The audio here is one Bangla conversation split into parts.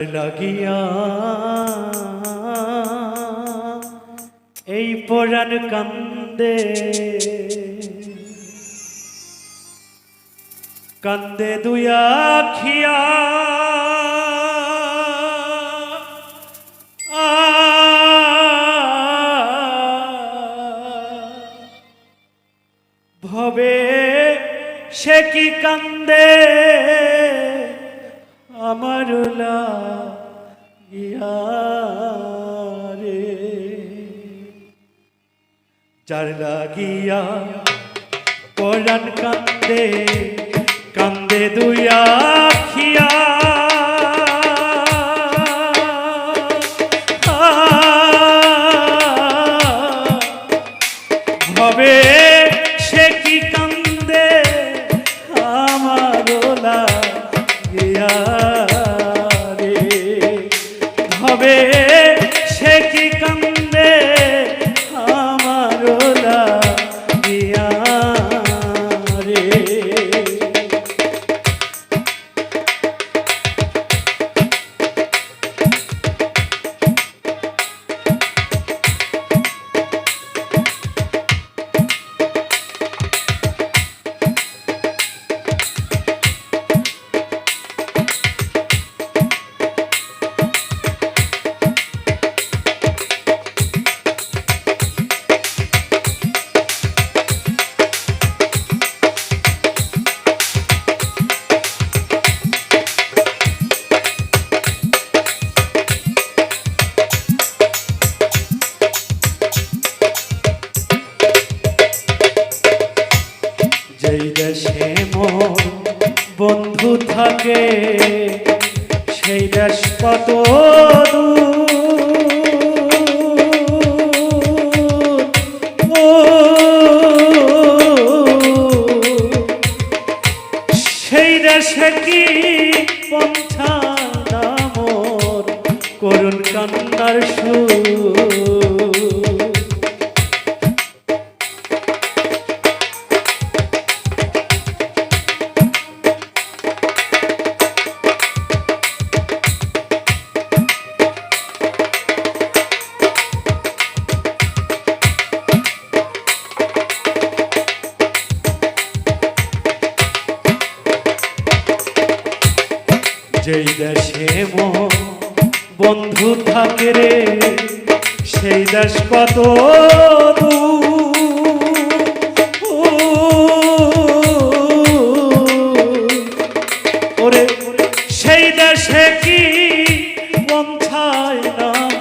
লাগিয়া। এই পরাণ কান্দে। কান্দে দুয়া খিয়া ভবে সে কি কান্দে? আমার রে। যার লাগিয়া পরাণ কান্দে কান্দে দুয়া খিয়া থাকে সেই দেশ কত সেই দেশে কি পন্থা নামর করুণ কান্নার সুর বন্ধু থাকে রে, সেই দেশ কত। ওরে, সেই দেশে কি পন্থায় নাম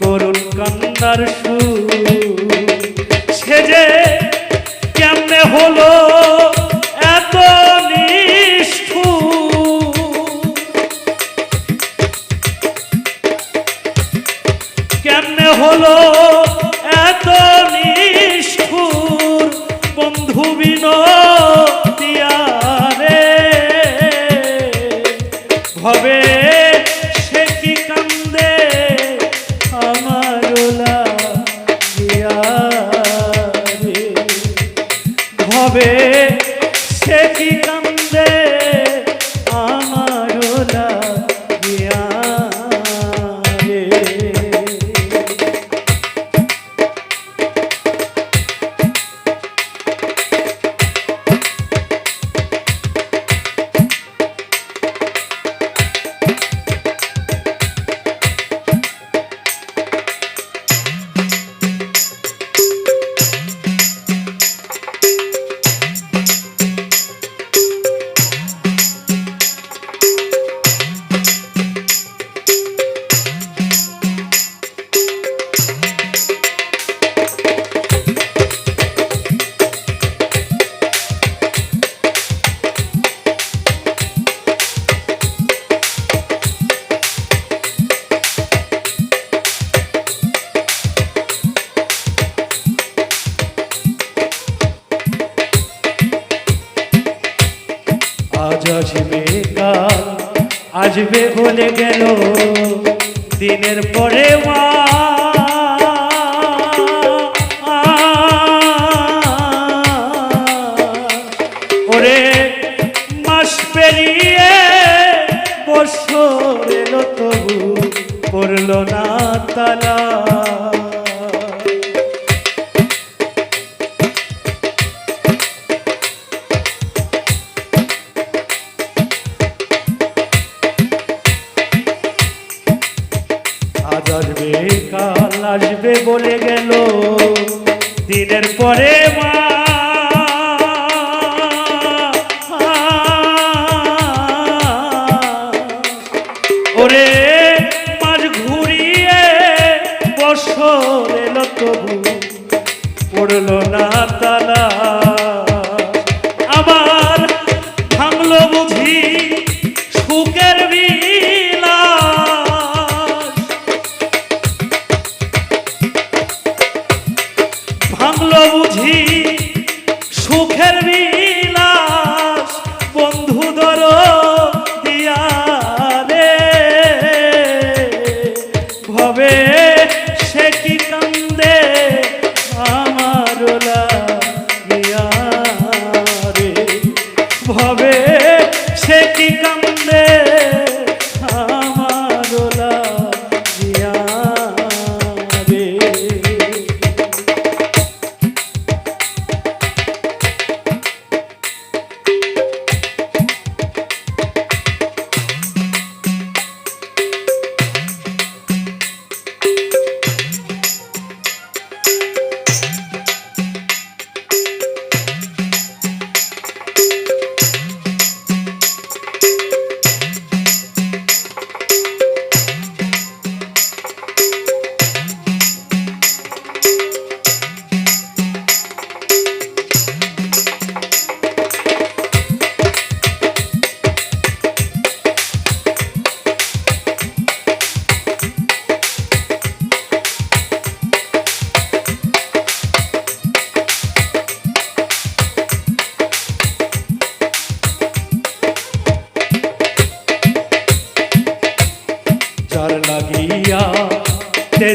করুণ কান্নার সুর আজ আসবে কাল আসবে বলে গেল দিনের পরে মা। ওরে মাস পেরিয়ে আসবে বলে গেল। দিনের পরে মা। ওরে মাঝ ঘুরিয়ে বসল এলো তবু। পড়ল না তালা। ভাঙলো বুঝি সুখের বিলাস বন্ধু দর দিয়া রে ভবে সে কি কান্দে আমার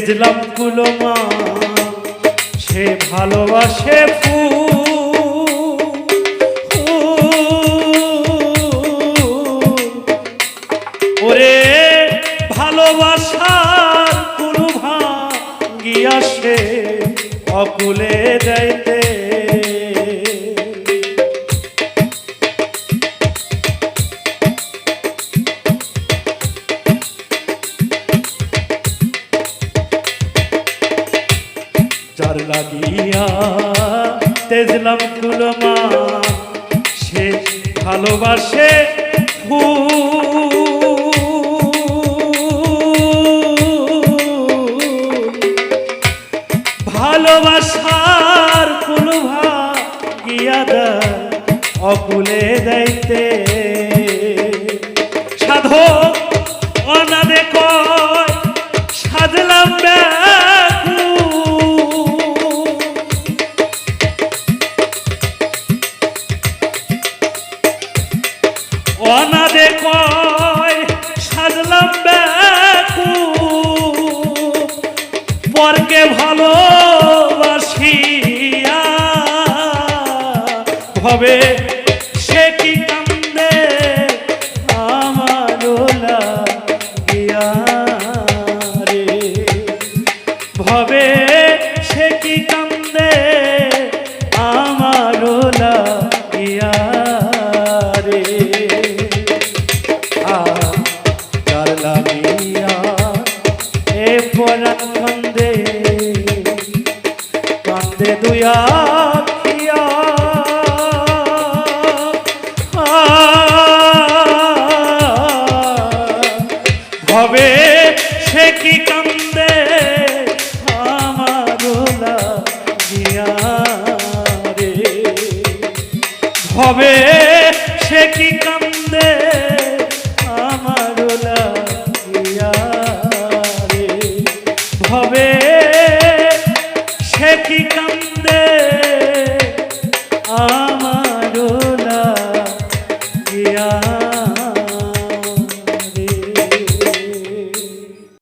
তেজলাম কুলমা সে ভালোবাসে ফুল। ভালোবাসে ভালোবাসার কোনো ভাগিয়া দেয় অকুলে যাইতে পরকে ভালোবাসিয়া ভবে